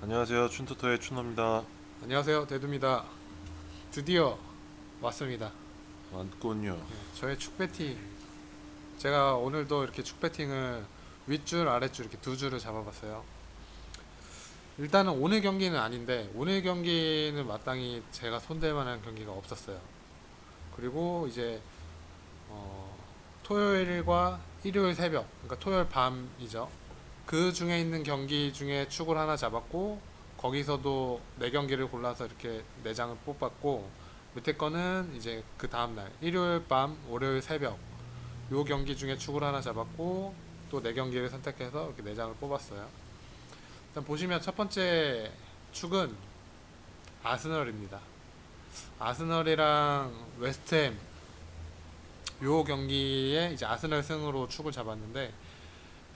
안녕하세요. 춘토토의 춘호입니다. 안녕하세요. 대두입니다. 드디어 왔습니다. 완군요. 네, 저의 축 배팅. 제가 오늘도 이렇게 축 배팅을 윗줄 아랫줄 이렇게 두 줄을 잡아봤어요. 일단은 오늘 경기는 아닌데 오늘 경기는 마땅히 제가 손댈 만한 경기가 없었어요. 그리고 이제 어, 토요일과 일요일 새벽 그러니까 토요일 밤이죠 그 중에 있는 경기 중에 축을 하나 잡았고 거기서도 네 경기를 골라서 이렇게 네 장을 뽑았고 밑에 거는 이제 그 다음 날 일요일 밤 월요일 새벽 요 경기 중에 축을 하나 잡았고 또 네 경기를 선택해서 이렇게 네 장을 뽑았어요. 일단 보시면 첫 번째 축은 아스널입니다. 아스널이랑 웨스트햄 요 경기에 이제 아스널 승으로 축을 잡았는데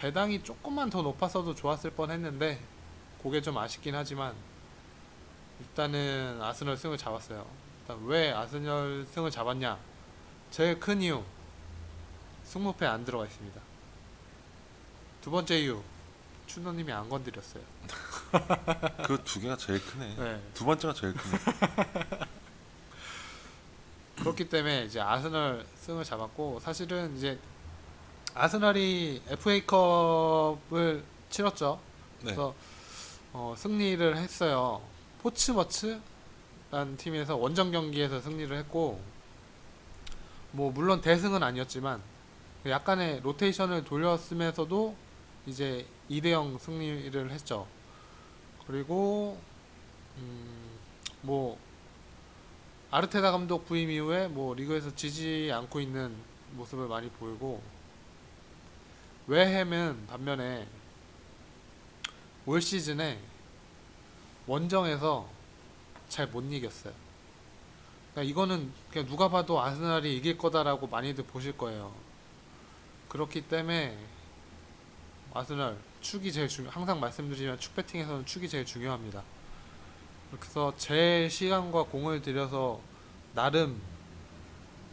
배당이 조금만 더 높았어도 좋았을 뻔했는데 그게 좀 아쉽긴 하지만 일단은 아스널 승을 잡았어요. 일단 왜 아스널 승을 잡았냐? 제일 큰 이유 승무패 안 들어가 있습니다. 두 번째 이유 춘노님이 안 건드렸어요. 그 두 개가 제일 크네 네. 두 번째가 제일 크네 그렇기 때문에 이제 아스널 승을 잡았고 사실은 이제 아스널이 FA컵을 치렀죠. 네 그래서 어, 승리를 했어요. 포츠머츠라는 팀에서 원정 경기에서 승리를 했고 뭐 물론 대승은 아니었지만 약간의 로테이션을 돌렸으면서도 이제 2대0 승리를 했죠. 그리고 음, 뭐 아르테다 감독 부임 이후에 뭐 리그에서 지지 않고 있는 모습을 많이 보이고 웨햄은 반면에 올 시즌에 원정에서 잘 못 이겼어요. 그러니까 이거는 그냥 누가 봐도 아스날이 이길 거다라고 많이들 보실 거예요. 그렇기 때문에 아스날 축이 제일 중요. 항상 말씀드리지만 축 배팅에서는 축이 제일 중요합니다. 그래서 제 시간과 공을 들여서 나름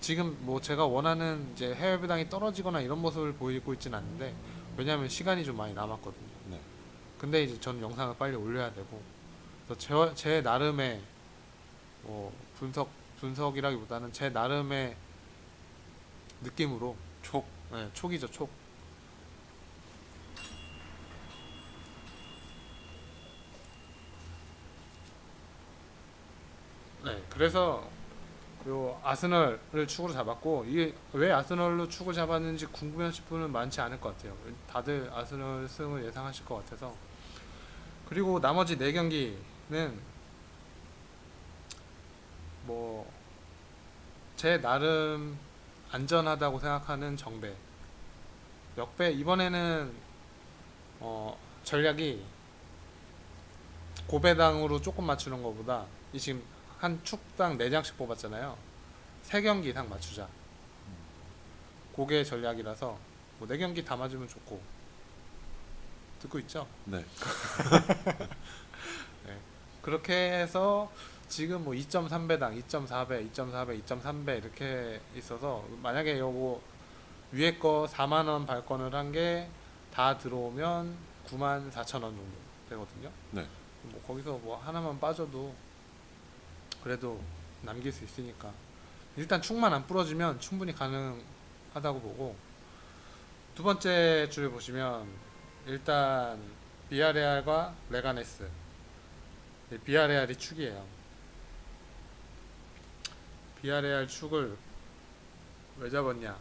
지금 뭐 제가 원하는 이제 해외 배당이 떨어지거나 이런 모습을 보이고 있진 않는데 왜냐하면 시간이 좀 많이 남았거든요. 네. 근데 이제 저는 영상을 빨리 올려야 되고 그래서 제, 제 나름의 뭐 분석 분석이라기보다는 제 나름의 느낌으로 촉 네, 촉이죠 촉. 네, 그래서 요 아스널을 축으로 잡았고 이게 왜 아스널로 축을 잡았는지 궁금해하실 분은 많지 않을 것 같아요. 다들 아스널 승을 예상하실 것 같아서 그리고 나머지 네 경기는 뭐 제 나름 안전하다고 생각하는 정배 역배 이번에는 어 전략이 고배당으로 조금 맞추는 것보다 이 지금 한 축당 4장씩 뽑았잖아요. 세 경기 이상 맞추자. 그게 전략이라서 뭐 4경기 다 맞으면 좋고 듣고 있죠? 네. 그렇게 해서 지금 뭐 2.3배당, 2.4배, 2.4배, 2.3배 이렇게 있어서 만약에 요거 위에 거 4만 원 발권을 한 게 다 들어오면 9만 4천 원 정도 되거든요. 네. 뭐 거기서 뭐 하나만 빠져도 그래도 남길 수 있으니까 일단 축만 안 부러지면 충분히 가능하다고 보고 두 번째 줄 보시면 일단 비아레알과 레가네스 이 비아레알이 축이에요. 비아레알 축을 왜 잡았냐?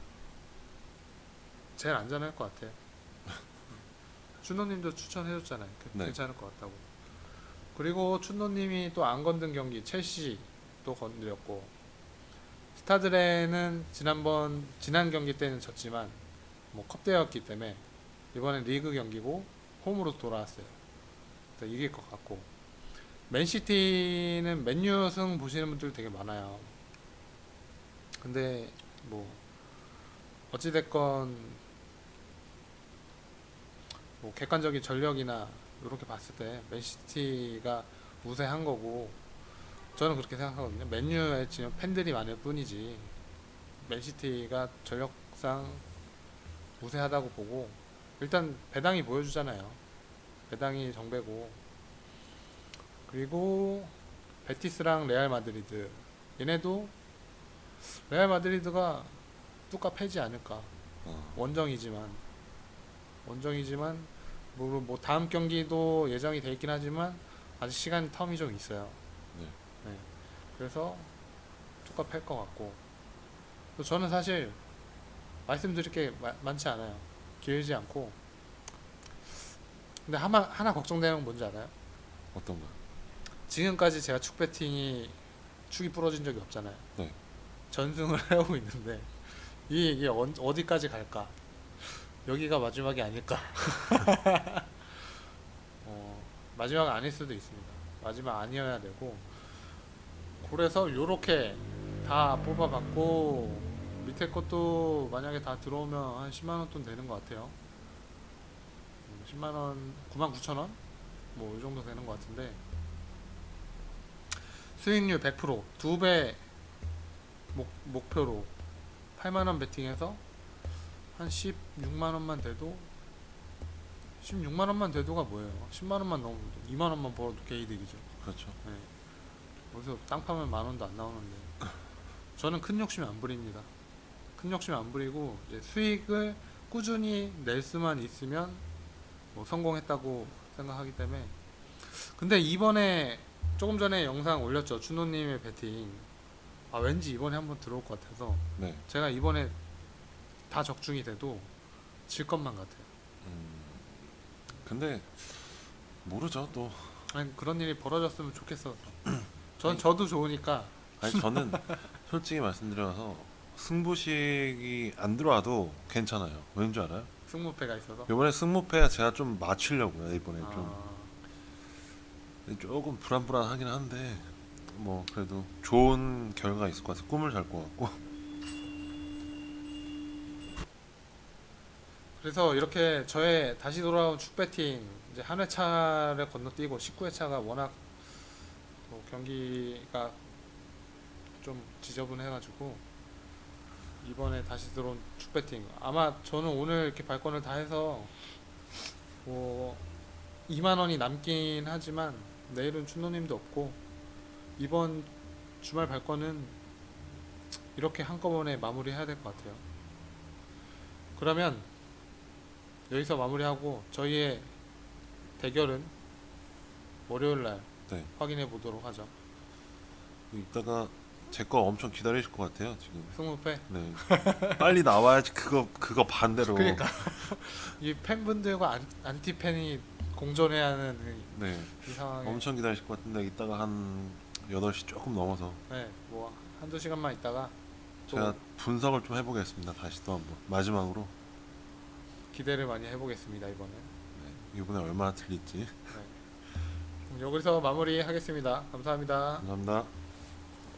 제일 안전할 것 같아요. 춘노님도 추천해줬잖아요. 그- 네. 괜찮을 것 같다고. 그리고 춘노님이 또 안 건든 경기 첼시 또 건드렸고 스타드레는 지난번 지난 경기 때는 졌지만 뭐 컵대였기 때문에 이번엔 리그 경기고 홈으로 돌아왔어요. 그래서 이길 것 같고 맨시티는 맨유 승 보시는 분들 되게 많아요. 근데 뭐 어찌 됐건 뭐 객관적인 전력이나 이렇게 봤을 때 맨시티가 우세한 거고 저는 그렇게 생각하거든요. 맨유에 지금 팬들이 많을 뿐이지 맨시티가 전력상 우세하다고 보고 일단 배당이 보여주잖아요. 배당이 정배고 그리고 베티스랑 레알 마드리드 얘네도 레알 마드리드가 뚜까 패지 않을까 어, 원정이지만 원정이지만 뭐, 뭐 다음 경기도 예정이 돼 있긴 하지만 아직 시간 텀이 좀 있어요. 네. 그래서 뚜까 팰것 같고 또 저는 사실 말씀드릴 게 마- 많지 않아요. 길지 않고 근데 하나 하나 걱정되는 건 뭔지 알아요? 어떤 거? 지금까지 제가 축 배팅이 축이 부러진 적이 없잖아요. 네. 전승을 해오고 있는데 이게, 이게 언- 어디까지 갈까? 여기가 마지막이 아닐까? 어, 마지막 아닐 수도 있습니다. 마지막 아니어야 되고 그래서 요렇게 다 뽑아봤고 밑에 것도 만약에 다 들어오면 한 10만 원 돈 되는 것 같아요. 음, 10만 원, 9만 9천 원? 뭐 이 정도 되는 것 같은데 수익률 100%두 배 목표로 8만 원 베팅해서 한 16만 원만 돼도 16만 원만 돼도가 뭐예요? 10만 원만 넘어도 2만 원만 벌어도 개이득이죠. 그렇죠. 여기서 땅 파면 만 원도 안 나오는데 저는 큰 욕심 안 부립니다. 큰 욕심 안 부리고 이제 수익을 꾸준히 낼 수만 있으면 뭐 성공했다고 생각하기 때문에 근데 이번에 조금 전에 영상 올렸죠 준호님의 배팅 아 왠지 이번에 한번 들어올 것 같아서 네. 제가 이번에 다 적중이 돼도 질 것만 같아요. 음, 근데 모르죠 또. 아니 그런 일이 벌어졌으면 좋겠어서 전 아니. 저도 좋으니까 아니 저는 솔직히 말씀드려서 승부식이 안 들어와도 괜찮아요. 왠 줄 알아요? 승무패가 있어서 이번에 승무패 제가 좀 맞추려고요. 이번에 아, 좀 조금 불안불안하긴 한데 뭐 그래도 좋은 결과가 있을 것 같아서 꿈을 잘 것 같고. 그래서 이렇게 저의 다시 돌아온 축배팅 이제 한 회차를 건너뛰고 19회차가 워낙 뭐 경기가 좀 지저분해가지고 이번에 다시 들어온 축배팅 아마 저는 오늘 이렇게 발권을 다 해서 뭐 2만 원이 남긴 하지만 내일은 춘노님도 없고 이번 주말 발권은 이렇게 한꺼번에 마무리해야 될 것 같아요. 그러면 여기서 마무리하고 저희의 대결은 월요일 날 네. 확인해 보도록 하죠. 이따가 제 거 엄청 기다리실 것 같아요 지금. 승무패. 네. 빨리 나와야지 그거 그거 반대로. 그러니까 이 팬분들과 안, 안티 팬이 공존해야 하는 이- 네. 이 상황에 엄청 기다리실 것 같은데 이따가 한 8시 조금 넘어서 네, 뭐 한두 시간만 있다가 또 제가 분석을 좀 해보겠습니다. 다시 또 한번 마지막으로 기대를 많이 해보겠습니다 이번에. 네. 이번에 얼마나 틀릴지 그럼 여기서 마무리하겠습니다. 감사합니다. 감사합니다.